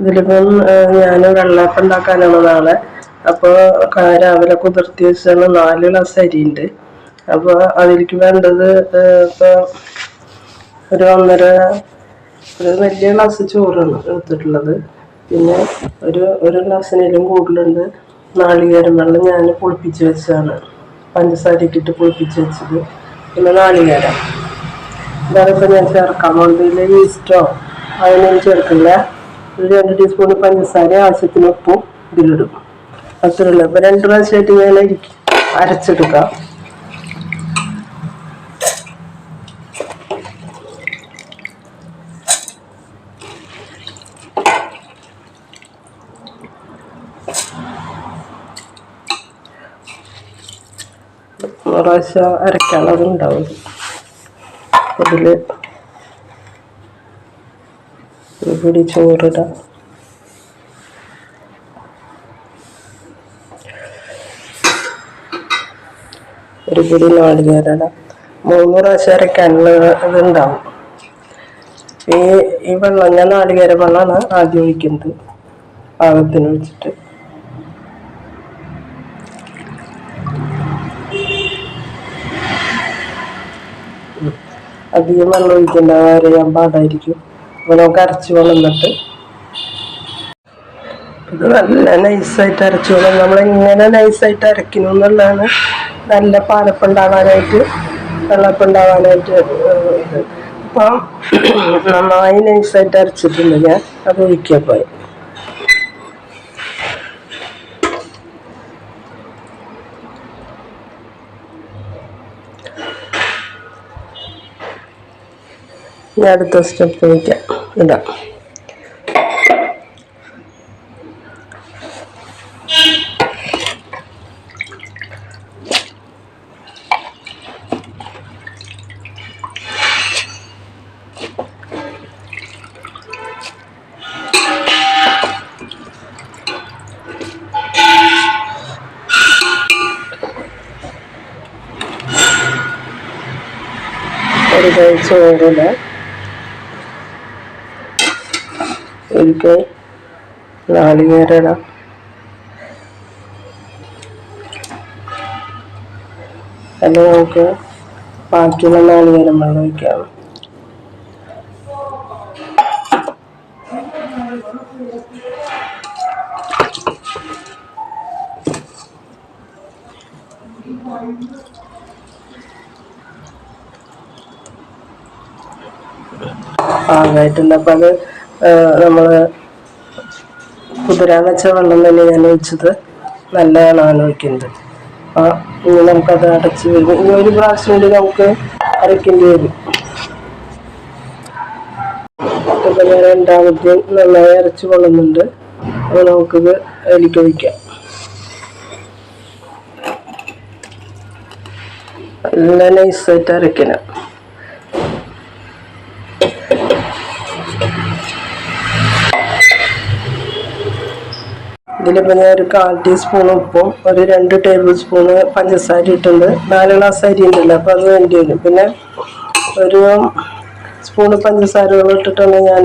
ഇതിലിപ്പം ഞാൻ വെള്ളയപ്പം ഉണ്ടാക്കാനാണ് നാളെ. അപ്പോൾ രാവിലെ കുതിർത്തി വെച്ചാണ് നാല് ഗ്ലാസ് അരിയുണ്ട്. അപ്പോൾ അതിലേക്ക് വേണ്ടത് ഇപ്പോൾ ഒരു ഒന്നര ഒരു വലിയ ഗ്ലാസ് ചോറാണ് എടുത്തിട്ടുള്ളത്. പിന്നെ ഒരു ഒരു ഗ്ലാസ്സിനേലും കൂടുതലുണ്ട്. നാളികേരം വെള്ളം ഞാൻ പുളിപ്പിച്ച് വെച്ചതാണ് പഞ്ചസാര ഇട്ടിട്ട് പുളിപ്പിച്ച് വെച്ചത്. പിന്നെ നാളികേരം. വേറെ ഇപ്പം ഞാൻ ചേർക്കാൻ പോകുന്നത് ഇതിൽ ഈസ്റ്റോ അതിനൊന്നും ചേർക്കില്ല. ഒരു രണ്ട് ടീസ്പൂൺ പഞ്ചസാര ആവശ്യത്തിന് ഉപ്പും ഇതിലിടും. അത്രയുള്ളൂ. ഇപ്പം രണ്ട് പ്രാവശ്യമായിട്ട് ഞാൻ അരച്ചെടുക്ക. പ്രാവശ്യം ഉണ്ടാവും അതിൽ പിടി ചോറിടാം ഒരു പിടി നാളികേരട മൂന്ന് പ്രാവശ്യം അരക്കാനുള്ള ഇതുണ്ടാവും. ഈ ഈ വെള്ളം ഞാൻ നാളികേര വെള്ളമാണ് ആദ്യം ഒഴിക്കുന്നത്. പാകത്തിന് വെച്ചിട്ട്. അധികം വെള്ളം ഒഴിക്കേണ്ട ഞാൻ പാടായിരിക്കും. അപ്പോൾ നമുക്ക് അരച്ച് കൊണ്ടുവന്നിട്ട് ഇത് നല്ല നൈസായിട്ട് അരച്ചു കൊള്ളും നമ്മളെങ്ങനെ നൈസായിട്ട് അരക്കുന്നു എന്നുള്ളതാണ് നല്ല പാലപ്പുണ്ടാവാനായിട്ട് വെള്ളപ്പുണ്ടാവാനായിട്ട് അപ്പൊ നന്നായി നൈസായിട്ട് അരച്ചിട്ടുണ്ട് ഞാൻ. അത് പോയി. ഇനി അടുത്ത സ്റ്റെപ്പ് വയ്ക്കാം ഇടാം ഒരു കഴിച്ചു ഒരു കൈ നാളികേരട അല്ല നമുക്ക് ബാക്കിയുള്ള നാളികേരം വെള്ളം ഒഴിക്കാം പാകമായിട്ടുണ്ട് അപ്പം അത് നമ്മൾ കുതിരാൻ വെച്ച വെള്ളം തന്നെ ഞാൻ ഒഴിച്ചത് നല്ലതാണ് ആലോചിക്കുന്നത്. അപ്പോൾ ഇനി നമുക്കത് അടച്ച് വരും. ഇനി ഒരു പ്രാവശ്യം കൂടി നമുക്ക് അരയ്ക്കേണ്ടി വരും. രണ്ടാമത്തെയും നന്നായി അരച്ച് കൊള്ളുന്നുണ്ട്. അപ്പോൾ നമുക്കിത് അതിലേക്ക് ഒഴിക്കാം. നല്ല നൈസായിട്ട് അരയ്ക്കണം ഇതിലിപ്പോൾ ഞാൻ ഒരു കാൽ ടീസ്പൂൺ ഉപ്പും ഒരു രണ്ട് ടേബിൾ സ്പൂണ് പഞ്ചസാര ഇട്ടുണ്ട് നാല് ഗ്ലാസ് അരി ഉണ്ടല്ലോ അപ്പോൾ അത് വേണ്ടി വരും. പിന്നെ ഒരു സ്പൂൺ പഞ്ചസാരകൾ ഇട്ടിട്ടാണ് ഞാൻ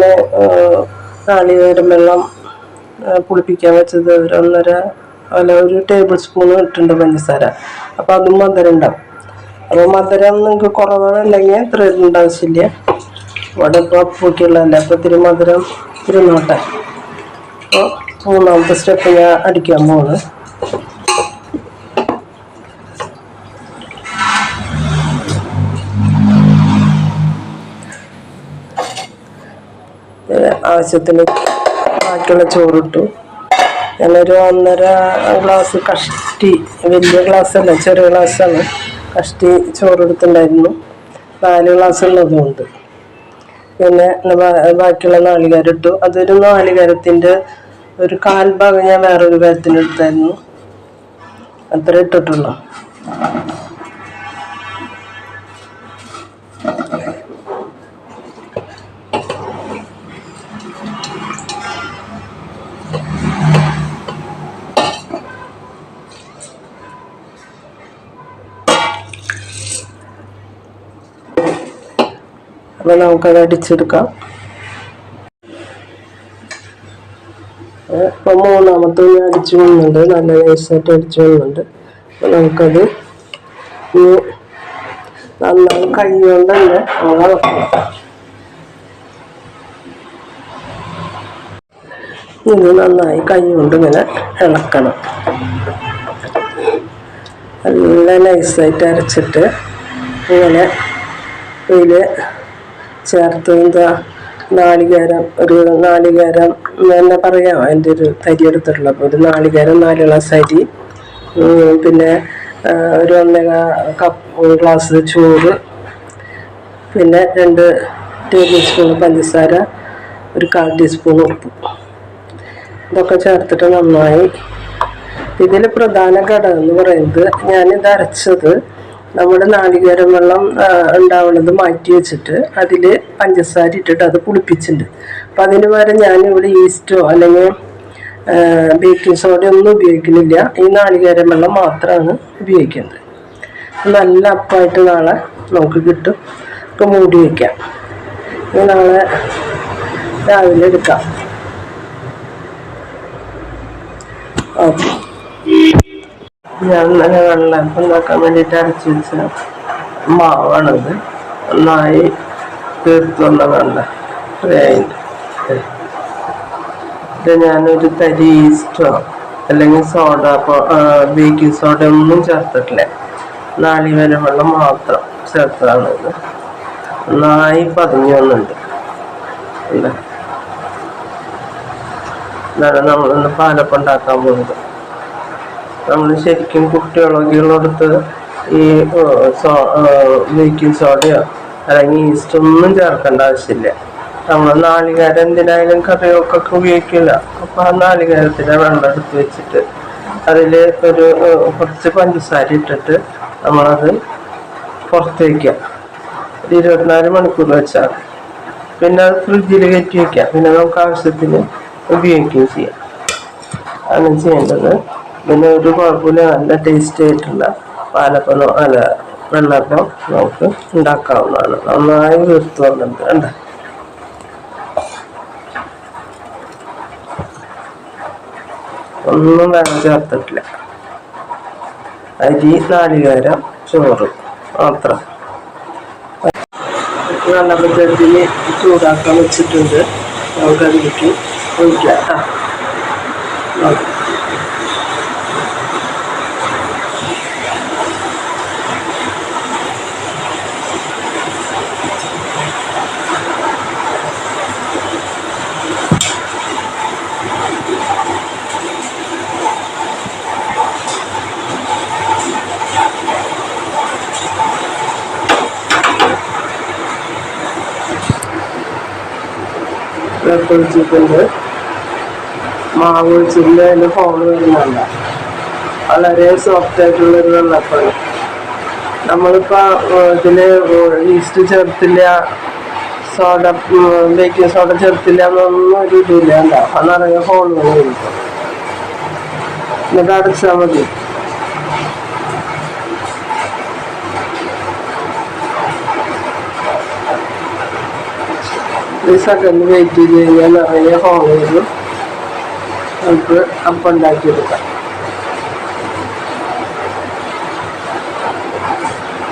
നാളികേരം വെള്ളം പുളിപ്പിക്കാൻ വെച്ചത്. ഒരു ഒന്നര അല്ല ഒരു ടേബിൾ സ്പൂൺ ഇട്ടിട്ടുണ്ട് പഞ്ചസാര. അപ്പോൾ അതും മധുരം ഉണ്ടാവും. അപ്പോൾ മധുരം നിങ്ങൾക്ക് കുറവാണെങ്കിൽ ഇത്ര ഉണ്ടാവശ്യമില്ല. ഇവിടെ ഇപ്പോൾ പൂക്കിയുള്ളതല്ല അപ്പോൾ ഇത്തിരി മധുരം ഇരുന്നോട്ടെ അപ്പോൾ മൂന്നാമത്തെ സ്റ്റെപ്പ് ഞാൻ അടിക്കാൻ പോണ് ആവശ്യത്തിന് ബാക്കിയുള്ള ചോറിട്ടു. ഞാനൊരു ഒന്നര ഗ്ലാസ് കഷ്ടി വലിയ ഗ്ലാസ് അല്ല ചെറിയ ഗ്ലാസ്സാണ്. കഷ്ടി ചോറെടുത്തിട്ടുണ്ടായിരുന്നു. നാല് ഗ്ലാസ് ഉള്ളതുകൊണ്ട് പിന്നെ ബാക്കിയുള്ള നാളികേരം ഇട്ടു അതൊരു നാളികേരത്തിന്റെ ഒരു കാൽ ഭാഗം ഞാൻ വേറൊരു കാര്യത്തിന് എടുത്തായിരുന്നു. അത്ര ഇട്ടിട്ടുള്ളൂ. അപ്പോൾ നമുക്കത് അടിച്ചെടുക്കാം. ഇപ്പം മൂന്നാമത്തെ ഞാൻ അടിച്ചു വന്നുണ്ട് നല്ല നൈസായിട്ട് അടിച്ചു വന്നുണ്ട് അപ്പൊ നമുക്കത് ഇനി നന്നായി കൈ കൊണ്ട് തന്നെ ഇളക്കണം. ഇത് നന്നായി കൈകൊണ്ട് ഇങ്ങനെ ഇളക്കണം. നല്ല നൈസായിട്ട് അരച്ചിട്ട് ഇങ്ങനെ ഇതിൽ ചേർത്ത് എന്താ നാളികേരം ഒരു നാളികേരം എന്ന് പറയാം. അതിന്റെ ഒരു തരി എടുത്തിട്ടുള്ളപ്പോൾ ഒരു നാളികേരം നാല് ഗ്ലാസ് അരി പിന്നെ ഒരു ഒന്നര കപ്പ് ഗ്ലാസ് ചോറ് പിന്നെ രണ്ട് ടേബിൾ സ്പൂൺ പഞ്ചസാര ഒരു കാൽ ടീസ്പൂൺ ഉപ്പ്. ഇതൊക്കെ ചേർത്തിട്ട് നന്നായി. ഇതിൽ പ്രധാന ഘടകം എന്ന് പറയുന്നത് ഞാനിത് അരച്ചത് നമ്മുടെ നാളികേരം വെള്ളം ഉണ്ടാവുന്നത് മാറ്റി വെച്ചിട്ട് അതിൽ പഞ്ചസാര ഇട്ടിട്ട് അത് പുളിപ്പിച്ചിട്ടുണ്ട്. അപ്പം അതിന് പകരം ഞാനിവിടെ ഈസ്റ്റോ അല്ലെങ്കിൽ ബേക്കിംഗ് സോഡ ഒന്നും ഉപയോഗിക്കുന്നില്ല. ഈ നാളികേരം വെള്ളം മാത്രമാണ് ഉപയോഗിക്കുന്നത്. നല്ല അപ്പമായിട്ട് നാളെ നമുക്ക് കിട്ടും. ഇപ്പം മൂടി വയ്ക്കാം നാളെ രാവിലെ എടുക്കാം. ഓക്കെ. നല്ല വെള്ളം ഉണ്ടാക്കാൻ വേണ്ടിയിട്ട് അരച്ച് വെച്ച മാവാണത്. നന്നായി തീർത്ത് വെള്ളം. ഇത് ഞാനൊരു തരി ഈസ്റ്റോ അല്ലെങ്കിൽ സോഡ ബേക്കിംഗ് സോഡ ഒന്നും ചേർത്തിട്ടില്ല. നാളികേര വെള്ളം മാത്രം ചേർത്തതാണ് ഇത്. നന്നായി പതിഞ്ഞു വന്നുണ്ട് അല്ലേ ഇതാണ് നമ്മളിന്ന് പാലപ്പം ഉണ്ടാക്കാൻ പോകുന്നത് നമ്മൾ ശരിക്കും കുട്ടികളൊക്കെയുള്ളടത്ത് ഈ ബേക്കിംഗ് സോഡയോ അല്ലെങ്കിൽ ഈസ്റ്റ് ഒന്നും ചേർക്കേണ്ട ആവശ്യമില്ല. നമ്മൾ നാളികേരം എന്തിനായാലും കറികൾക്കൊക്കെ ഉപയോഗിക്കില്ല. അപ്പോൾ ആ നാളികേരത്തിന്റെ വെള്ളം എടുത്ത് വെച്ചിട്ട് അതിൽ ഒരു കുറച്ച് പഞ്ചസാര ഇട്ടിട്ട് നമ്മളത് പുറത്ത് വയ്ക്കുക ഒരു ഇരുപത്തിനാല് മണിക്കൂർ വെച്ചാൽ പിന്നെ അത് ഫ്രിഡ്ജിൽ കയറ്റി വയ്ക്കാം പിന്നെ നമുക്ക് ആവശ്യത്തിന് ഉപയോഗിക്കുകയും ചെയ്യാം. അങ്ങനെ ചെയ്യേണ്ടത് പിന്നെ ഒരു കുഴപ്പമില്ല. നല്ല ടേസ്റ്റി ആയിട്ടുള്ള പാലപ്പം അല്ല വെള്ളപ്പം നമുക്ക് ഉണ്ടാക്കാവുന്നതാണ്. നന്നായി വീർത്ത് വന്നിട്ട് കണ്ട? ഒന്നും വേറെ ചേർത്തിട്ടില്ല. അരി നാളികേരം ചോറ് മാത്രം. വെള്ളപ്പച്ചട്ടിന് ചൂടാക്കാൻ വെച്ചിട്ടുണ്ട്. നമുക്കതിലേക്ക് ഒഴിക്കാം. ഒഴിച്ചിട്ടുണ്ട് മാവ് ഒഴിച്ചിട്ടുണ്ട് അതിന്റെ ഫോൾ വരുന്നുണ്ട്. വളരെ സോഫ്റ്റ് ആയിട്ടുള്ളൊരു വെള്ളപ്പാണ് നമ്മളിപ്പോൾ ഇതിൽ ഈസ്റ്റ് ചേർത്തില്ല സോഡ ബേക്കിംഗ് സോഡ ചേർത്തില്ല എന്നൊന്നും ഒരു ഇതില്ല ഉണ്ടാവും അന്നറിയാം ഹോൾ വരും എന്നിട്ട് അടച്ചാൽ മതി. ഒരു സെക്കൻഡ് വെയിറ്റ് ചെയ്ത് കഴിഞ്ഞാൽ നിറയെ ഹോൾ നമുക്ക് അപ്പം ഉണ്ടാക്കിയെടുക്കാം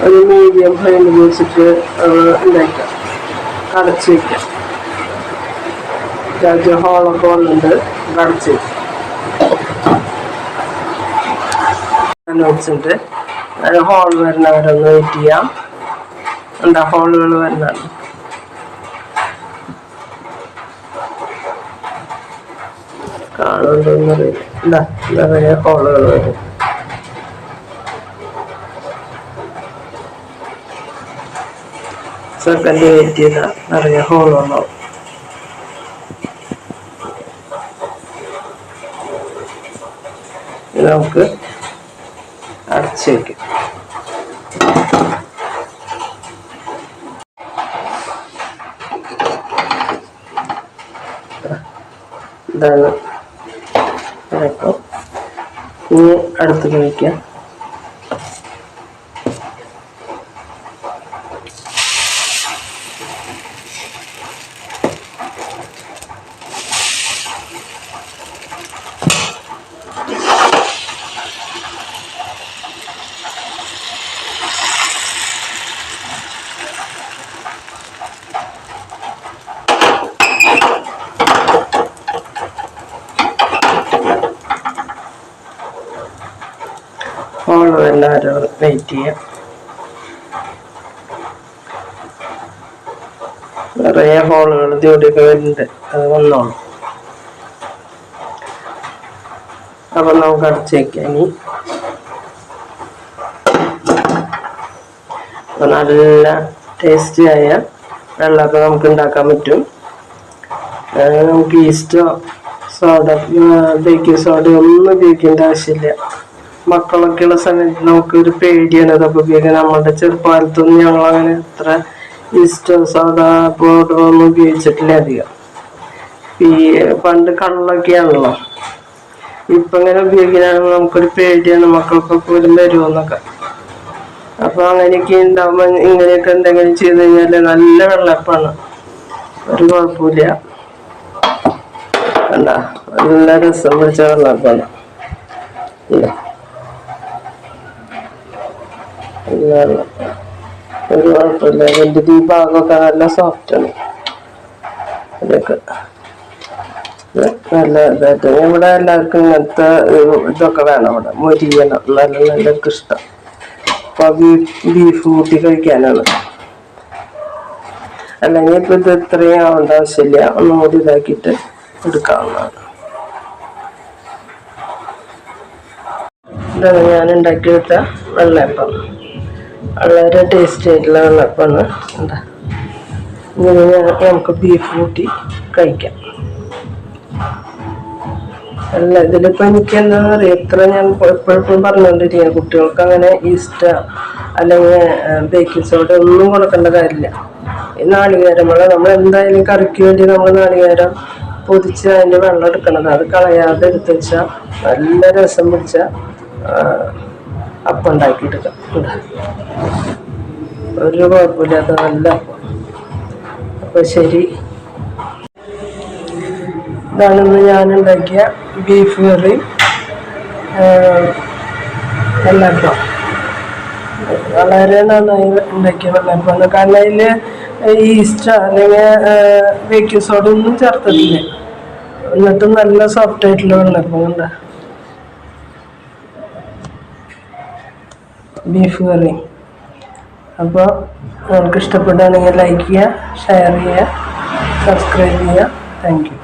ഒരു മീഡിയം ഫ്ലെയിമിൽ വെച്ചിട്ട് ഉണ്ടാക്കാം അടച്ച് വയ്ക്കാം രാജ്യ ഹോളൊക്കെ വന്നിട്ട് അടച്ച് വയ്ക്കാം വെച്ചിട്ട് ഹോൾ വരുന്നവരൊന്ന് വെയിറ്റ് ചെയ്യാം. എന്താ ഹോളുകൾ വരുന്നതാണ്. കാണുന്നുണ്ടോന്നറിയില്ല എന്താ നിറയെ ഹോളുകൾ വരും സെക്കൻഡ് വെയിറ്റ് ചെയ്ത നിറയെ ഹോളുണ്ടാവും ഇത് നമുക്ക് അടച്ച് വയ്ക്കാം ഇതാണ് അപ്പോൾ ഇനി അടുത്ത് കഴിക്കാം ആരോ വെയിറ്റ് ചെയ്യാം. നിറയെ ഹോളുകൾ ജോലിയൊക്കെ വരുന്നുണ്ട്. അത് വന്നോളൂ. അപ്പൊ നമുക്ക് അടച്ചേക്കാം ഇനി. അപ്പൊ നല്ല ടേസ്റ്റി ആയ വെള്ളമൊക്കെ നമുക്ക് ഉണ്ടാക്കാൻ പറ്റും. നമുക്ക് ഈസ്റ്റോ സോഡ ബേക്കിംഗ് സോഡ ഒന്നും ഉപയോഗിക്കേണ്ട ആവശ്യമില്ല. മക്കളൊക്കെ ഉള്ള സമയത്ത് നമുക്ക് ഒരു പേടിയാണ്. അതൊക്കെ നമ്മുടെ ചെറുപ്പകാലത്തൊന്നും ഞങ്ങൾ അങ്ങനെ അത്ര ഈസ്റ്റോ സാധാ പൗഡർ ഉപയോഗിച്ചിട്ടില്ല അധികം. ഈ പണ്ട് കള്ളൊക്കെയാണല്ലോ ഇപ്പൊ ഇങ്ങനെ ഉപയോഗിക്കാനാണെങ്കിൽ നമുക്കൊരു പേടിയാണ് മക്കൾക്ക് പോലും വരുമെന്നൊക്കെ അപ്പൊ അങ്ങനെയൊക്കെ ഉണ്ടാവുമ്പോ ഇങ്ങനെയൊക്കെ എന്തെങ്കിലും ചെയ്ത് കഴിഞ്ഞാൽ നല്ല വെള്ളപ്പാണ്. ഒരു കുഴപ്പമില്ല. കണ്ട? നല്ല രസം പിടിച്ച വെള്ളപ്പാണ്. ഇല്ല. വെള്ളപ്പാണ്. ഒരു കുഴപ്പമില്ല. ഈ ഭാഗമൊക്കെ നല്ല സോഫ്റ്റ് ആണ്. ഇതൊക്കെ ഇത് നല്ല ഇതായിട്ട്. ഇവിടെ എല്ലാവർക്കും ഇങ്ങനത്തെ ഇതൊക്കെ വേണം ഇവിടെ. മൊരിയണം നല്ല എല്ലാവർക്കും ഇഷ്ടം. അപ്പൊ ബീഫ് ബീഫ് കൂട്ടി കഴിക്കാനാണ്. അല്ലെങ്കിൽ ഇപ്പൊ ഇത് ഇത്രയും ആവേണ്ട ആവശ്യമില്ല. ഒന്നും കൂടി ഇതാക്കിയിട്ട് എടുക്കാവുന്നതാണ്. ഇതാണ് ഞാൻ ഉണ്ടാക്കിയെടുത്ത വെള്ളയപ്പം. വളരെ ടേസ്റ്റ് ആയിട്ടുള്ള വെള്ളപ്പാണ്. എന്താ? ഇങ്ങനെ നമുക്ക് ബീഫ് കൂട്ടി കഴിക്കാം. അല്ല ഇതിലിപ്പോൾ എനിക്ക് എന്താണെന്ന് അറിയാം? എത്ര ഞാൻ എപ്പോഴും പറഞ്ഞുകൊണ്ടിരിക്കുക കുട്ടികൾക്ക് അങ്ങനെ ഈസ്റ്റ അല്ലെങ്കിൽ ബേക്കിംഗ് സോഡ ഒന്നും കൊടുക്കേണ്ട കാര്യമില്ല. ഈ നമ്മൾ എന്തായാലും കറിക്ക് വേണ്ടി നമ്മൾ നാളികേരം പൊതിച്ച് അതിന്റെ വെള്ളം എടുക്കണത് അത് കളയാതെ എടുത്ത് വെച്ചാൽ നല്ല രസം പിടിച്ച അപ്പം ഉണ്ടാക്കിയിട്ടുണ്ട്. ഒരു കുഴപ്പമില്ലാത്ത നല്ല അപ്പം. ശരി. ഇതാണ് ഇന്ന് ഞാൻ ഉണ്ടാക്കിയ ബീഫ് കറി വെള്ളപ്പം. വളരെ നന്നായി ഉണ്ടാക്കിയ വെള്ളപ്പം കാരണം അതിൽ ഈസ്റ്റ് അല്ലെങ്കിൽ ബേക്കിംഗ് സോഡ ഒന്നും ചേർത്തിട്ടില്ല. എന്നിട്ടും നല്ല സോഫ്റ്റ് ആയിട്ടുള്ള വെള്ളപ്പം ഉണ്ട് ബീഫ് കറി അപ്പോൾ നിങ്ങൾക്ക് ഇഷ്ടപ്പെടുകയാണെങ്കിൽ ലൈക്ക് ചെയ്യുക ഷെയർ ചെയ്യുക സബ്സ്ക്രൈബ് ചെയ്യുക. Thank U